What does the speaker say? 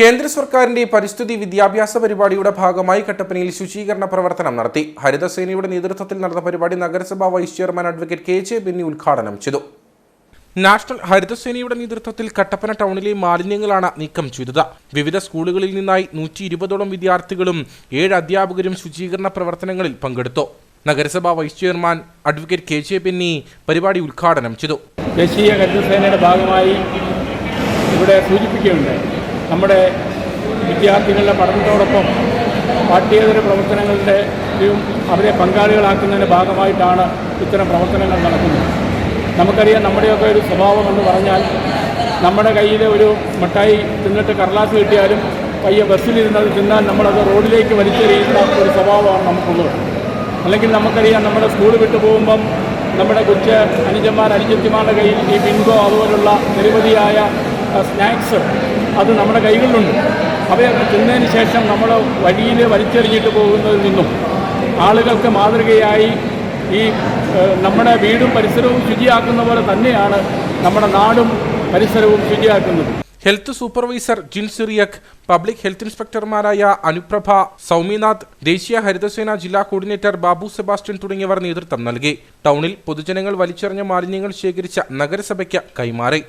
കേന്ദ്ര സർക്കാരിന്റെ പരിസ്ഥിതി വിദ്യാഭ്യാസ പരിപാടിയുടെ ഭാഗമായി കട്ടപ്പനയിൽ ശുചീകരണ പ്രവർത്തനം നടത്തി. ഹരിതസേനയുടെ നേതൃത്വത്തിൽ നടന്ന പരിപാടി നഗരസഭാ vice chairman advocate K J Benny ഉദ്ഘാടനം ചെയ്തു. നാഷണൽ ഹരിതസേനയുടെ നേതൃത്വത്തിൽ കട്ടപ്പന ടൗണിലെ മാലിന്യങ്ങളാണ് നീക്കം ചെയ്തത്. വിവിധ സ്കൂളുകളിൽ നിന്നായി നൂറ്റി ഇരുപതോളം വിദ്യാർത്ഥികളും ഏഴ് അധ്യാപകരും ശുചീകരണ പ്രവർത്തനങ്ങളിൽ പങ്കെടുത്തു. നഗരസഭാ vice chairman advocate K J Benny പരിപാടി ഉദ്ഘാടനം ചെയ്തു. ദേശീയ ഹരിതസേനയുടെ ഭാഗമായി ഇവിടെ സൂചിപ്പിക്കുകയുണ്ടായി. നമ്മുടെ വിദ്യാർത്ഥികളുടെ പഠനത്തോടൊപ്പം പാഠ്യേതര പ്രവർത്തനങ്ങളുടെ അവരെ പങ്കാളികളാക്കുന്നതിന്റെ ഭാഗമായിട്ടാണ് ഇത്തരം പ്രവർത്തനങ്ങൾ നടക്കുന്നത്. നമുക്കറിയാം നമ്മുടെയൊക്കെ ഒരു സ്വഭാവം എന്ന് പറഞ്ഞാൽ നമ്മുടെ കയ്യിലെ ഒരു മിഠായി തിന്നിട്ട് കടലാസ് കിട്ടിയാലും പയ്യെ ബസ്സിലിരുന്നത് തിന്നാൽ നമ്മളത് റോഡിലേക്ക് വലിച്ചെറിയുന്ന ഒരു സ്വഭാവമാണ് നമുക്കുള്ളത്. അല്ലെങ്കിൽ നമുക്കറിയാം നമ്മുടെ സ്കൂൾ വിട്ടു പോകുമ്പം നമ്മുടെ കൊച്ച് അനുജന്മാർ അനുജത്തിമാരുടെ കയ്യിൽ ഈ ബിൻഗോ അതുപോലുള്ള നിരവധിയായ സ്നാക്സ് അത് നമ്മുടെ കൈകളിലുണ്ട്. അവയൊക്കെ തിന്നതിന് ശേഷം നമ്മൾ വഴിയിൽ വലിച്ചെറിഞ്ഞിട്ട് പോകുന്നതിൽ നിന്നും ആളുകൾക്ക് മാതൃകയായി ഈ നമ്മുടെ വീടും പരിസരവും ശുചിയാക്കുന്ന പോലെ തന്നെയാണ് നമ്മുടെ നാടും പരിസരവും ശുചിയാക്കുന്നത്. Health supervisor Jin Cyriac public health ഇൻസ്പെക്ടർമാരായ Anuprabha സൗമിനാഥ് ദേശീയ ഹരിതസേന ജില്ലാ കോർഡിനേറ്റർ ബാബു സെബാസ്റ്റ്യൻ തുടങ്ങിയവർ നേതൃത്വം നൽകി. ടൗണിൽ പൊതുജനങ്ങൾ വലിച്ചെറിഞ്ഞ മാലിന്യങ്ങൾ ശേഖരിച്ച നഗരസഭയ്ക്ക് കൈമാറി.